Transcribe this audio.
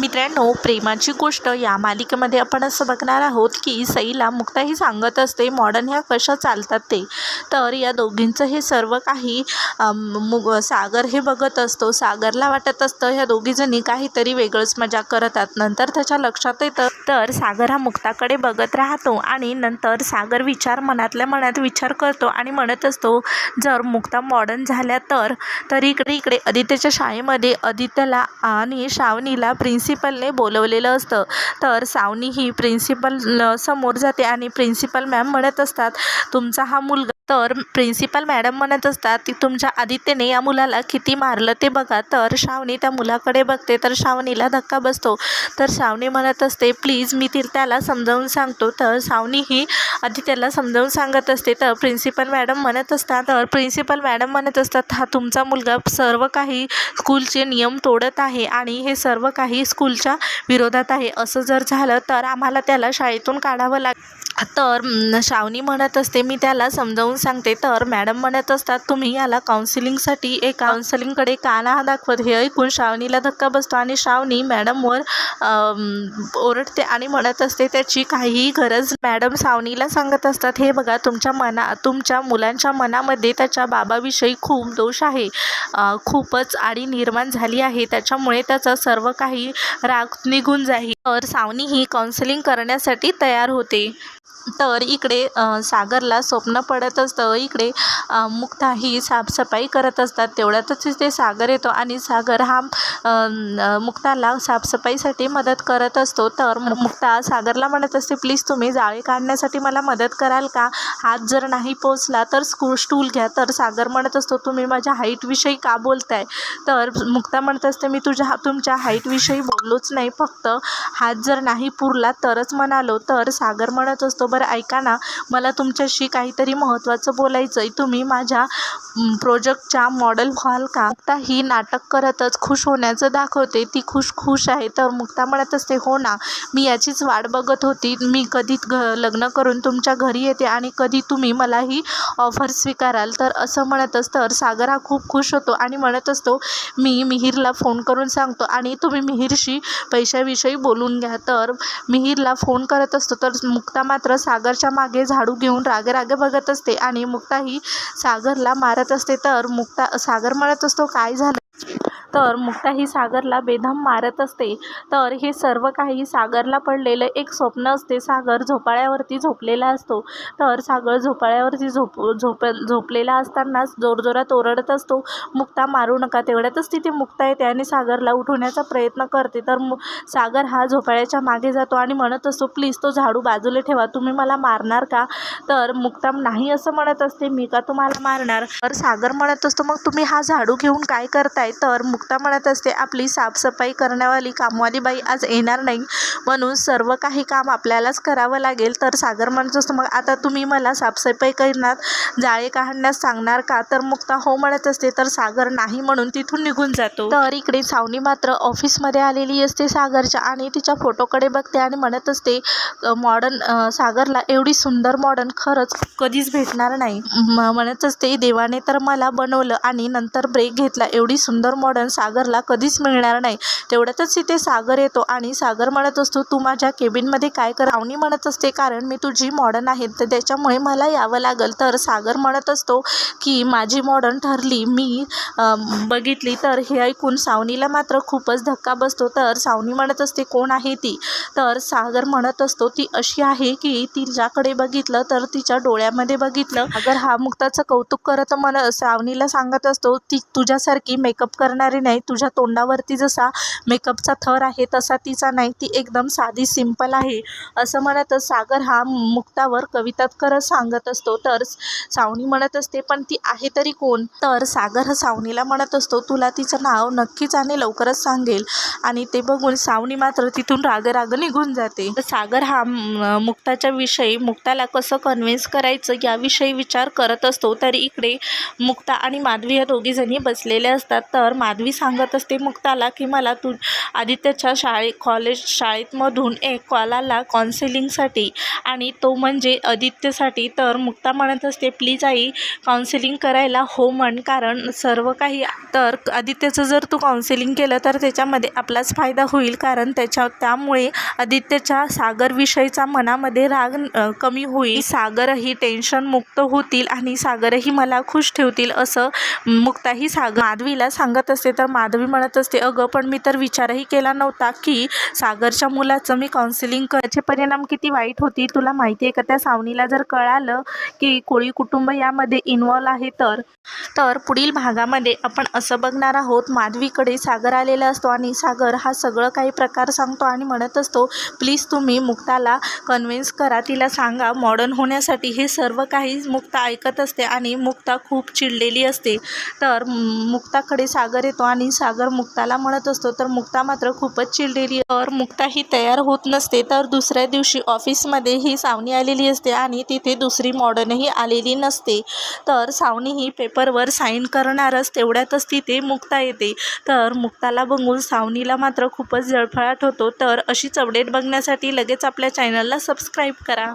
मित्रांनो प्रेमाची गोष्ट या मालिकेमध्ये आपण असं बघणार आहोत की सईला मुक्ताही सांगत असते मॉडर्न ह्या कशा चालतात ते? तर या दोघींचं हे सर्व काही मुग सागर हे बघत असतो. सागरला वाटत असतं ह्या दोघीजणी काहीतरी वेगळंच मजा करतात. नंतर त्याच्या लक्षात येतं तर सागर हा मुक्ताकडे बघत राहतो आणि नंतर सागर विचार मनातल्या मनात विचार करतो आणि म्हणत असतो जर मुक्ता मॉडर्न झाल्या तर इकडे इकडे आदित्यच्या शाळेमध्ये आदित्यला आणि श्रावणीला प्रिन्स प्रिन्सिपलने बोलवलेलं असतं. तर सावनी ही प्रिन्सिपल समोर जाते आणि प्रिन्सिपल मॅम म्हणत असतात तुमचा हा मुलगा तर प्रिन्सिपल मॅडम म्हणत असतात की तुमच्या आदित्यने या मुलाला किती मारलं ते बघा. तर श्रावणी त्या मुलाकडे बघते तर श्रावणीला धक्का बसतो. तर श्रावणी म्हणत असते प्लीज मी ती त्याला समजावून सांगतो. तर श्रावणी ही आदित्यला समजावून सांगत असते. तर प्रिन्सिपल मॅडम म्हणत असतात तर प्रिन्सिपल मॅडम म्हणत असतात हा तुमचा मुलगा सर्व काही स्कूलचे नियम तोडत आहे आणि हे सर्व काही स्कूलच्या विरोधात आहे. असं जर झालं तर आम्हाला त्याला शाळेतून काढावं लाग तर श्रावणी म्हणत असते मी त्याला समजावून सांगते. तर मॅडम म्हणत असतात तुम्ही याला काउन्सिलिंगसाठी एक काउन्सिलिंगकडे का ना दाखवत? हे ऐकून श्रावणीला धक्का बसतो आणि श्रावणी मॅडमवर ओरडते आणि म्हणत असते त्याची काहीही गरज मॅडम श्रावणीला सांगत असतात. हे बघा तुमच्या मना तुमच्या मुलांच्या मनामध्ये त्याच्या बाबाविषयी खूप दोष आहे. खूपच आडी निर्माण झाली आहे. त्याच्यामुळे त्याचा सर्व काही राग निघून जाईल. तर सावनी ही काउन्सिलिंग करण्यासाठी तयार होते. तर इकडे सागरला स्वप्न पडत असतं. इकडे मुक्ता ही साफसफाई करत असतात. तेवढ्यातच तिथे सागर येतो आणि सागर हा मुक्ताला साफसफाईसाठी मदत करत असतो. तर मुक्ता सागरला म्हणत असते प्लीज तुम्ही जाळे काढण्यासाठी मला मदत कराल का? हात जर नाही पोचला तर स्कू स्टूल घ्या. तर सागर म्हणत असतो तुम्ही माझ्या हाईटविषयी का बोलताय? तर मुक्ता म्हणत असते मी तुझ्या तुमच्या हाईटविषयी बोललोच नाही. फक्त हात जर नाही पुरला तरच म्हणालो. तर सागर म्हणत असतो बरं ऐका ना. मला तुमच्याशी काहीतरी महत्त्वाचं बोलायचं आहे तुम्ही माझ्या प्रोजेक्टच्या मॉडेल व्हाल का मुक्ता ही नाटक करतच. खुश होण्याचं दाखवते. ती खुश खुश आहे. तर मुक्ता म्हणत असते हो ना मी याचीच वाट बघत होती. मी कधी घ लग्न करून तुमच्या घरी येते आणि कधी तुम्ही मला ही ऑफर स्वीकाराल. तर असं म्हणतच तर सागर हा खूप खुश होतो आणि म्हणत असतो मी मिहीरला फोन करून सांगतो आणि तुम्ही मिहीरशी पैशाविषयी बोलून घ्या. तर मिहीरला फोन करत असतो. तर मुक्ता मात्र सागरच्या मागे झाडू घेऊन रागे रागे बघत असते आणि मुक्ता ही सागरला मारत असते तर मुक्ता सागर मारत असतो. काय झालं? तर मुक्ता ही सागरला बेदम मारत असते. तर हे सर्व काही सागरला पडलेलं एक स्वप्न असते. सागर झोपाळ्यावरती झोपलेला असतो. तर सागर झोपाळ्यावरती झोप झोप झोपलेला असतानाच जोरजोरात ओरडत असतो. मुक्ता मारू नका. तेवढ्यातच तिथे मुक्ता येते आणि सागरला उठवण्याचा प्रयत्न करते. तर मु सागर हा झोपाळ्याच्या मागे जातो आणि म्हणत असतो प्लीज तो झाडू बाजूला ठेवा. तुम्ही मला मारणार का? तर मुक्ताम नाही असं म्हणत असते मी का तुम्हाला मारणार? तर सागर म्हणत असतो मग तुम्ही हा झाडू घेऊन काय करताय? तर मुक्ता म्हणत असते आपली साफसफाई करण्यावाली कामवाली बाई आज येणार नाही. म्हणून सर्व काही काम आपल्यालाच करावं लागेल. तर सागर म्हणत असतो मग आता तुम्ही मला साफसफाई करणार जाळे काढण्यास सांगणार का? तर मुक्ता हो म्हणत असते तर सागर नाही म्हणून तिथून निघून जातो. तर इकडे सावनी मात्र ऑफिसमध्ये आलेली असते सागरच्या आणि तिच्या फोटोकडे बघते आणि म्हणत असते मॉडर्न सागरला एवढी सुंदर मॉडर्न खरंच कधीच भेटणार नाही. म- म्हणत असते देवाने तर मला बनवलं आणि नंतर ब्रेक घेतला. एवढी सुंदर मॉडर्न सागरला कधीच मिळणार नाही. तेवढ्यातच तिथे सागर येतो आणि सागर म्हणत असतो तू माझ्या केबिनमध्ये काय कर? आवनी म्हणत असते कारण मी तुझी मॉडर्न आहे तर त्याच्यामुळे मला यावं लागेल. तर सागर म्हणत असतो की माझी मॉडर्न ठरली. मी बघितली तर हे ऐकून सावनीला मात्र खूपच धक्का बसतो. तर सावनी म्हणत असते कोण आहे ती? तर सागर म्हणत असतो ती अशी आहे की तिच्याकडे बघितलं तर तिच्या डोळ्यामध्ये बघितलं. अगर हा मुक्ताचं कौतुक करत म्हण सावनीला सांगत असतो ती तुझ्यासारखी मेकअप करणारी नाही. तुझ्या तोंडावरती जसा मेकअपचा थर आहे तसा तिचा नाही. ती एकदम साधी सिंपल आहे. असं म्हणतच सागर हा मुक्तावर कवितात करत सांगत असतो. तर सावनी म्हणत असते पण ती आहे तरी कोण? तर सागर हा सावनीला म्हणत असतो तुला तिचं नाव नक्कीच आणि लवकरच सांगेल. आणि ते बघून सावनी मात्र तिथून राग राग निघून जाते. तर सागर हा मुक्ताच्या विषयी मुक्ताला कसं कन्व्हिन्स करायचं याविषयी विचार करत असतो तर इकडे मुक्ता आणि माधवी या दोघीजणी बसलेल्या असतात. तर माधवी सांगत असते मुक्ताला की मला तू आदित्यच्या शाळे कॉलेज शाळेतमधून एक कॉल आला काउन्सिलिंगसाठी आणि तो म्हणजे आदित्यसाठी. तर मुक्ता म्हणत असते प्लीज आई काउन्सिलिंग करायला हो म्हण कारण सर्व काही तर आदित्यचं जर तू काउन्सिलिंग केलं तर त्याच्यामध्ये आपलाच फायदा होईल कारण त्याच्या त्यामुळे आदित्यच्या सागरविषयीचा मनामध्ये राग कमी होईल. सागरही टेन्शन मुक्त होतील आणि सागरही मला खुश ठेवतील असं मुक्ताही सागर माधवीला सांगत असते. तर माधवी म्हणत असते अगं पण मी तर विचारही केला नव्हता की सागरच्या मुलाचं मी काउन्सिलिंग करायचे परिणाम किती वाईट होती तुला माहिती आहे का त्या सावनीला जर कळालं की कोळी कुटुंब यामध्ये इन्वॉल्व आहे तर? तर पुढील भागामध्ये आपण असं बघणार आहोत माधवीकडे सागर आलेला असतो आणि सागर हा सगळं काही प्रकार सांगतो आणि म्हणत असतो प्लीज तुम्ही मुक्ताला कन्व्हिन्स करा तिला सांगा मॉडर्न होण्यासाठी हे सर्व काही मुक्ता ऐकत असते आणि मुक्ता खूप चिडलेली असते. तर मुक्ताकडे सागर येतो आणि सागर मुक्ताला म्हणत असतो तर मुक्ता मात्र खूपच चिडलेली तर मुक्ता ही तयार होत नसते. तर दुसऱ्या दिवशी ऑफिसमध्ये ही सावनी आलेली असते आणि तिथे दुसरी मॉडर्नही आलेली नसते. तर सावनी ही पेपरवर साईन करणारच तेवढ्यातच तिथे मुक्ता येते. तर मुक्ताला बघून सावनीला मात्र खूपच जळफळाट होतो. तर अशीच अपडेट बघण्यासाठी लगेच आपल्या चॅनलला सबस्क्राईब करा.